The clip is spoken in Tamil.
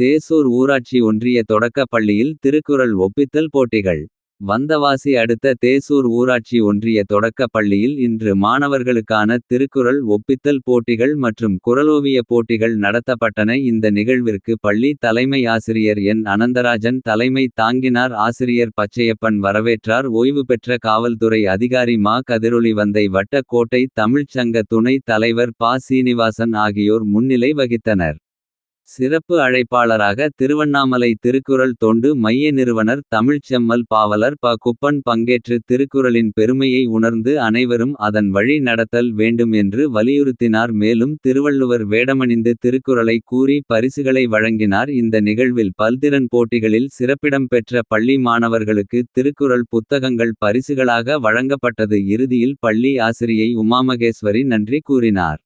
தேசூர் ஊராட்சி ஒன்றிய தொடக்கப் பள்ளியில் திருக்குறள் ஒப்பித்தல் போட்டிகள். வந்தவாசி அடுத்த தேசூர் ஊராட்சி ஒன்றிய தொடக்கப் பள்ளியில் இன்று மாணவர்களுக்கான திருக்குறள் ஒப்பித்தல் போட்டிகள் மற்றும் குரலோவிய போட்டிகள் நடத்தப்பட்டன. இந்த நிகழ்விற்கு பள்ளி தலைமை ஆசிரியர் என். அனந்தராஜன் தலைமை தாங்கினார். ஆசிரியர் பச்சையப்பன் வரவேற்றார். ஓய்வு பெற்ற காவல்துறை அதிகாரி மா. கதிரொளிவந்தை வந்தை வட்டக்கோட்டை தமிழ்ச்சங்க துணைத் துணை தலைவர் பா சீனிவாசன் ஆகியோர் முன்னிலை வகித்தனர். சிறப்பு அழைப்பாளராக திருவண்ணாமலை திருக்குறள் தொண்டு மைய நிறுவனர் தமிழ்ச்செம்மல் பாவலர் ப. குப்பன் பங்கேற்று திருக்குறளின் பெருமையை உணர்ந்து அனைவரும் அதன் வழி நடத்தல் வேண்டும் என்று வலியுறுத்தினார். மேலும் திருவள்ளுவர் வேடமணிந்து திருக்குறளை கூறி பரிசுகளை வழங்கினார். இந்த நிகழ்வில் பல்திறன் போட்டிகளில் சிறப்பிடம் பெற்ற பள்ளி மாணவர்களுக்கு திருக்குறள் புத்தகங்கள் பரிசுகளாக வழங்கப்பட்டது. இறுதியில் பள்ளி ஆசிரியை உமாமகேஸ்வரி நன்றி கூறினார்.